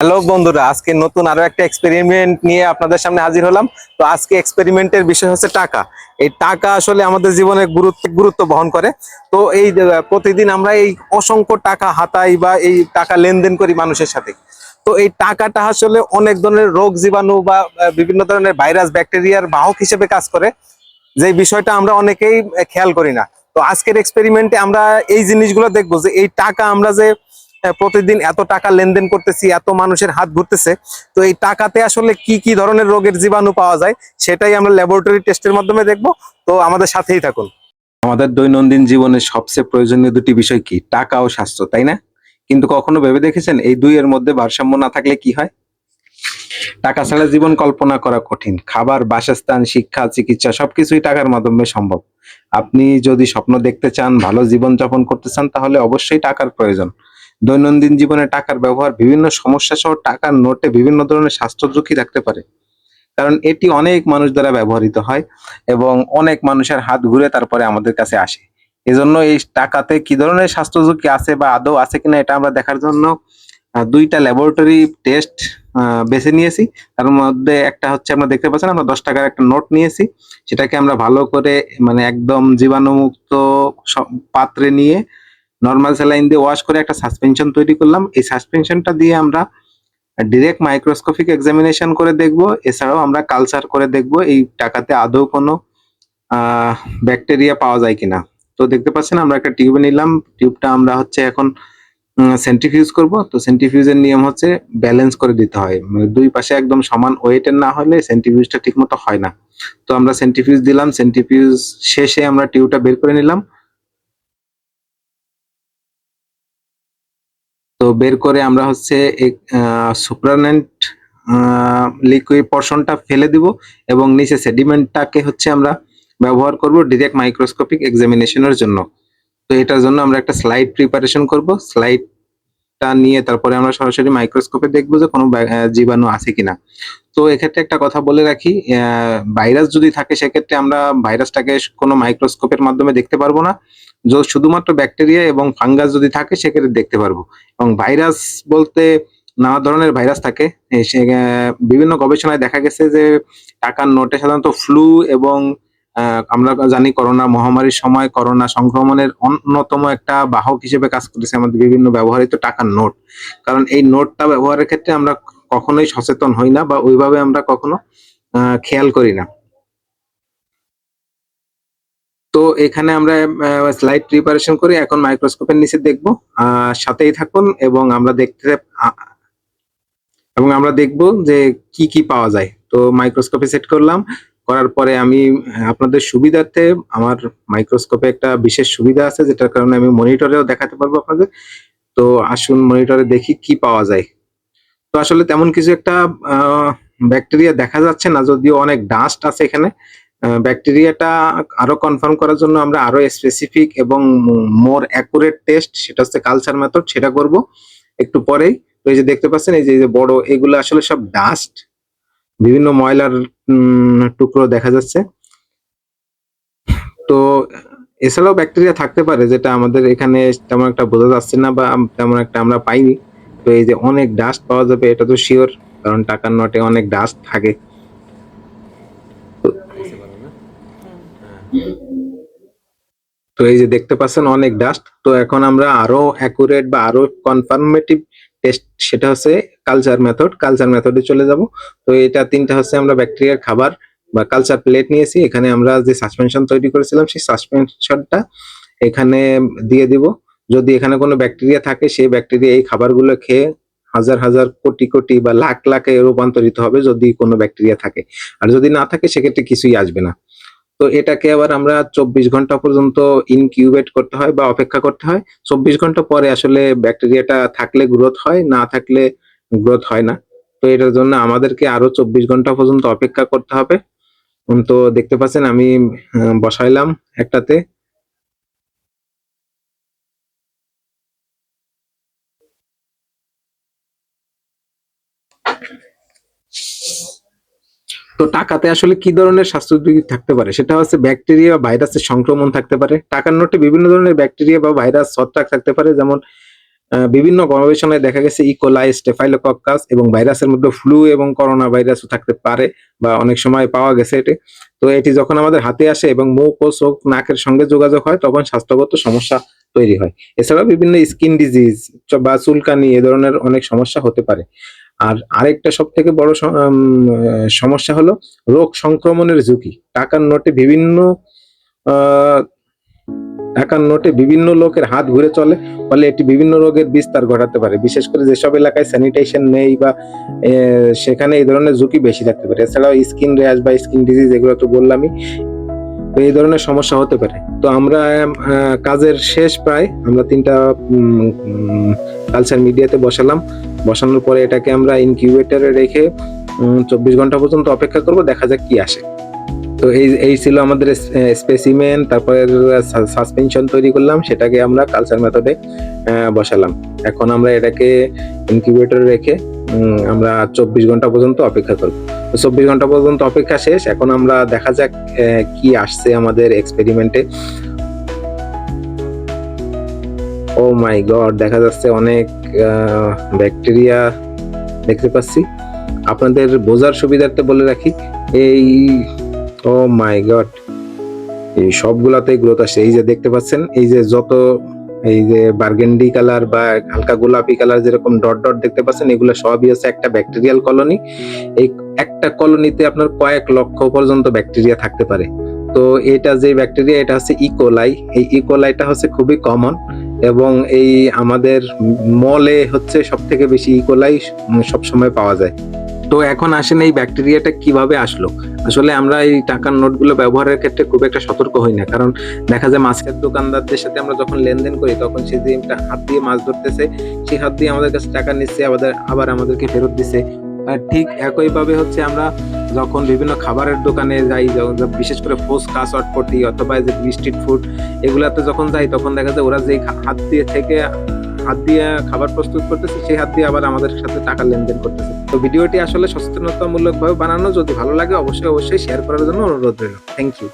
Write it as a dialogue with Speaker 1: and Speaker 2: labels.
Speaker 1: Hello বন্ধুরা, আজকে নতুন আরও একটা এক্সপেরিমেন্ট নিয়ে আপনাদের সামনে হাজির হলাম। তো আজকে এক্সপেরিমেন্টের বিষয় হচ্ছে টাকা। এই টাকা আসলে আমাদের জীবনে গুরুত্ব গুরুত্ব বহন করে। তো এই প্রতিদিন আমরা এই অসংখ্য টাকা হাতাই বা এই টাকা লেনদেন করি মানুষের সাথে। তো এই টাকাটা আসলে অনেক ধরনের রোগ জীবাণু বা বিভিন্ন ধরনের ভাইরাস, ব্যাকটেরিয়ার বাহক হিসেবে কাজ করে। যে বিষয়টা আমরা অনেকেই খেয়াল করি না। তো আজকের এক্সপেরিমেন্টে আমরা এই জিনিসগুলো দেখব যে এই টাকা আমরা যে প্রতিদিন এত টাকা লেনদেন করতেছি, এত মানুষের হাত ঘুরতেছে। তো এই টাকাতে আসলে কি কি ধরনের রোগের জীবাণু পাওয়া যায়, সেটাই আমরা ল্যাবরেটরি টেস্টের মাধ্যমে দেখব। তো আমাদের সাথেই থাকুন। আমাদের দৈনন্দিন জীবনে সবচেয়ে প্রয়োজনীয় দুটি বিষয় কি? টাকা ও স্বাস্থ্য, তাই না? কিন্তু কখনো ভেবে দেখেছেন এই দুইয়ের মধ্যে ভারসাম্য না থাকলে কি হয়? টাকা ছাড়া জীবন কল্পনা করা কঠিন। খাবার, বাসস্থান, শিক্ষা, চিকিৎসা সবকিছুই টাকার মাধ্যমে সম্ভব। আপনি যদি স্বপ্ন দেখতে চান, ভালো জীবন যাপন করতে চান, তাহলে অবশ্যই টাকার প্রয়োজন। দৈনন্দিন জীবনে টাকার ব্যবহার, বিভিন্ন সমস্যা সহ টাকার নোটে বিভিন্ন ধরনের স্বাস্থ্য ঝুঁকি থাকতে পারে। কারণ এটি অনেক মানুষ দ্বারা ব্যবহৃত হয় এবং অনেক মানুষের হাত ঘুরে তারপরে আমাদের কাছে আসে। এজন্য এই টাকাতে কি ধরনের স্বাস্থ্য ঝুঁকি আছে বা আদৌ আছে কিনা এটা আমরা দেখার জন্য দুইটা ল্যাবরেটরি টেস্ট বেছে নিয়েছি। তার মধ্যে একটা হচ্ছে আমরা দেখতে পাচ্ছেন, আমরা দশ টাকার একটা নোট নিয়েছি। সেটাকে আমরা ভালো করে মানে একদম জীবাণুমুক্ত পাত্রে নিয়ে নর্মাল স্যালাইন দিয়ে ওয়াশ করে একটা সাসপেনশন তৈরি করলাম। এই সাসপেনশনটা দিয়ে আমরা ডিরেক্ট মাইক্রোস্কোপিক এক্সামিনেশন করে দেখব। এছাড়াও আমরা কালচার করে দেখব এই টাকাতে আদৌ কোনো ব্যাকটেরিয়া পাওয়া যায় কিনা। তো দেখতে পাচ্ছেন আমরা একটা টিউব নিলাম। টিউবটা আমরা হচ্ছে এখন সেন্ট্রিফিউজ করব। তো সেন্ট্রিফিউজের নিয়ম হচ্ছে ব্যালেন্স করে দিতে হয়। মানে দুই পাশে একদম সমান ওয়েটের না হলে সেন্ট্রিফিউজটা ঠিক মতো হয় না। তো আমরা সেন্ট্রিফিউজ দিলাম। সেন্ট্রিফিউজ শেষে আমরা টিউবটা বের করে নিলাম। তো বের করে আমরা হচ্ছে সুপ্রানেন্ট লিকুইড পর্শনটা ফেলে দিব এবং নিচে সেডিমেন্টটাকে হচ্ছে আমরা ব্যবহার করব ডিরেক্ট মাইক্রোস্কোপিক এক্সামিনেশনের জন্য। তো এটার জন্য আমরা একটা স্লাইড প্রিপারেশন করব। স্লাইডটা নিয়ে তারপরে আমরা সরাসরি মাইক্রোস্কোপে দেখব যে কোনো জীবাণু আছে কিনা। তো এক্ষেত্রে একটা কথা বলে রাখি ভাইরাস যদি থাকে সেক্ষেত্রে আমরা ভাইরাসটাকে কোনো মাইক্রোস্কোপের মাধ্যমে দেখতে পারব না। শুধুমাত্র ব্যাকটেরিয়া এবং ফাঙ্গাস যদি থাকে সেক্ষেত্রে দেখতে পারব। এবং ভাইরাস বলতে নানা ধরনের ভাইরাস থাকে। বিভিন্ন গবেষণায় দেখা গেছে যে টাকার নোটে সাধারণত ফ্লু এবং আমরা জানি করোনা মহামারীর সময় করোনা সংক্রমণের অন্যতম একটা বাহক হিসেবে কাজ করেছে আমাদের বিভিন্ন ব্যবহৃত টাকার নোট। কারণ এই নোটটা ব্যবহারের ক্ষেত্রে আমরা কখনোই সচেতন হই না বা ওইভাবে আমরা কখনো খেয়াল করি না। তো এখানে আমরা স্লাইড প্রিপারেশন করি। এখন মাইক্রোস্কোপের নিচে দেখব। সাথেই থাকুন এবং আমরা দেখতে এবং আমরা দেখব যে কি কি পাওয়া যায়। তো মাইক্রোস্কোপে সেট করলাম। করার পরে আমি আপনাদের সুবিধার্থে আমার মাইক্রোস্কোপে একটা বিশেষ সুবিধা আছে, যেটার কারণে আমি মনিটরেও দেখাতে পারব আপনাদের। তো আসুন মনিটরে দেখি কি পাওয়া যায়। তো আসলে তেমন কিছু একটা ব্যাকটেরিয়া দেখা যাচ্ছে না, যদিও অনেক ডাস্ট আছে এখানে। ব্যাকটেরিয়াটা আরও কনফার্ম করার জন্য আমরা আরও স্পেসিফিক এবং মোর অ্যাকুরেট টেস্ট সেটা হচ্ছে কালচার মেথড সেটা করব। একটু পরেই, তো এই যে দেখতে পাচ্ছেন, এই যে বড়, এগুলো আসলে সব ডাস্ট বিভিন্ন ময়লার টুকরো দেখা যাচ্ছে। তো এছাড়াও ব্যাকটেরিয়া থাকতে পারে, যেটা আমাদের এখানে তেমন একটা বোঝা যাচ্ছে না বা তেমন একটা আমরা পাইনি। তো এই যে অনেক ডাস্ট পাওয়া যাবে, এটা তো শিওর কারণ টাকার নোটে অনেক ডাস্ট থাকে। তো এই যে দেখতে পাচ্ছেন অনেক ডাস্ট তো এখন আমরা আরও অ্যাকুরেট বা আরও কনফার্মেটিভ টেস্ট সেটা হচ্ছে কালচার মেথড কালচার মেথডে চলে যাব। তো এটা তিনটা হচ্ছে আমরা ব্যাকটেরিয়ার খাবার বা কালচার প্লেট নিয়েছি। এখানে আমরা যে সাসপেনশন তৈরি করেছিলাম, সেই সাসপেনশনটা এখানে দিয়ে দিব। যদি এখানে কোনো ব্যাকটেরিয়া থাকে, সেই ব্যাকটেরিয়া এই খাবারগুলো খেয়ে হাজার হাজার কোটি কোটি বা লাখ লাখে রূপান্তরিত হবে যদি কোনো ব্যাকটেরিয়া থাকে। আর যদি না থাকে, সেক্ষেত্রে কিছুই আসবে না। তো এটাকে আবার আমরা চব্বিশ ঘণ্টা পর্যন্ত ইনকিউবেট করতে হয় বা অপেক্ষা করতে হয়। চব্বিশ ঘণ্টা পরে আসলে ব্যাকটেরিয়াটা থাকলে গ্রোথ হয়, না থাকলে গ্রোথ হয় না। তো এটার জন্য আমাদেরকে আরও চব্বিশ ঘণ্টা পর্যন্ত অপেক্ষা করতে হবে। তো দেখতে পাচ্ছেন আমি বসাইলাম একটাতে। তো টাকাতে আসলে কি ধরনের স্বাস্থ্য ঝুঁকি থাকতে পারে? সেটা হচ্ছে ব্যাকটেরিয়া বা ভাইরাসের সংক্রমণ থাকতে পারে। টাকার নোটে বিভিন্ন ধরনের ব্যাকটেরিয়া বা ভাইরাস, ছত্রাক থাকতে পারে, যেমন বিভিন্ন গবেষণায় দেখা গেছে ইকোলাই স্টেফাইলোকক্কাস এবং ভাইরাসের মধ্যে ফ্লু এবং করোনা ভাইরাসও থাকতে পারে বা অনেক সময় পাওয়া গেছে এটি। তো এটি যখন আমাদের হাতে আসে এবং মুখ ও চোখ, নাকের সঙ্গে যোগাযোগ হয়, তখন স্বাস্থ্যগত সমস্যা তৈরি হয়। এছাড়াও বিভিন্ন স্কিন ডিজিজ বা চুলকানি এ ধরনের অনেক সমস্যা হতে পারে। আর আরেকটা সব থেকে বড় সমস্যা হলো রোগ সংক্রমণের ঝুঁকি। টাকার নোটে বিভিন্ন টাকার নোটে বিভিন্ন লোকের হাত ঘুরে চলে, ফলে এটি বিভিন্ন রোগের বিস্তার ঘটাতে পারে। বিশেষ করে যেসব এলাকায় স্যানিটেশন নেই বা সেখানে এই ধরনের ঝুঁকি বেশি থাকতে পারে। এছাড়াও স্কিন র্যাশ বা স্কিন ডিজিজ এগুলো তো বললামই, তো এই ধরনের সমস্যা হতে পারে। তো আমরা কাজের শেষ প্রায় আমরা তিনটা কালচার মিডিয়াতে বসালাম। বসানোর পরে এটাকে আমরা ইনকিউবেটরে রেখে চব্বিশ ঘণ্টা পর্যন্ত অপেক্ষা করব, দেখা যাক কি আসে। তো এই এই ছিল আমাদের স্পেসিমেন তারপরে সাসপেনশন তৈরি করলাম, সেটাকে আমরা কালচার মেথডে বসালাম। এখন আমরা এটাকে ইনকিউবেটরে রেখে আমরা চব্বিশ ঘণ্টা পর্যন্ত অপেক্ষা করব। চব্বিশ ঘণ্টা পর্যন্ত অপেক্ষা শেষ, এখন আমরা দেখা যাক কি আসছে আমাদের এক্সপেরিমেন্টে ও মাই গড, দেখা যাচ্ছে অনেক ব্যাকটেরিয়া দেখতে পাচ্ছি। আপনাদের বোঝার সুবিধার্থে বলে রাখি, এই ও মাই গড। এই সবগুলাতেই গ্রোথ আসে। এই যে দেখতে পাচ্ছেন, এই যে যত, এই যে বার্গেন্ডি কালার বা হালকা গোলাপি কালার যেরকম ডট ডট দেখতে পাচ্ছেন, এগুলো সবই হচ্ছে একটা ব্যাকটেরিয়াল কলোনি। এই একটা কলোনিতে আপনার কয়েক লক্ষ পর্যন্ত ব্যাকটেরিয়া থাকতে পারে। তো এটা যে ব্যাকটেরিয়া, এটা হচ্ছে ইকোলাই এই ইকোলাইটা হচ্ছে খুবই কমন এবং এই আমাদের মলে হচ্ছে সব থেকে বেশি ইকোলাই সবসময় পাওয়া যায়। তো এখন আসেন এই ব্যাকটেরিয়াটা কীভাবে আসলো? আসলে আমরা এই টাকার নোটগুলো ব্যবহারের ক্ষেত্রে খুব একটা সতর্ক হই না। কারণ দেখা যায় মাছের দোকানদারদের সাথে আমরা যখন লেনদেন করি, তখন সে যে হাত দিয়ে মাছ ধরতেছে সেই হাত দিয়ে আমাদের কাছে টাকা নিচ্ছে আবার আবার আমাদেরকে ফেরত আর ঠিক একইভাবে হচ্ছে আমরা যখন বিভিন্ন খাবারের দোকানে যাই বিশেষ করে ফুচকা চটপটি অথবা যে স্ট্রিট ফুড এগুলাতে যখন যাই, তখন দেখা যায় ওরা যে হাত দিয়ে থেকে হাত দিয়ে খাবার প্রস্তুত করতেছে, সেই হাত দিয়ে আবার আমাদের সাথে টাকা লেনদেন করতেছে। তো ভিডিওটি আসলে সচেতনতামূলক ভাবে বানানো। যদি ভালো লাগে, অবশ্যই অবশ্যই শেয়ার করার জন্য অনুরোধ রইল। Thank you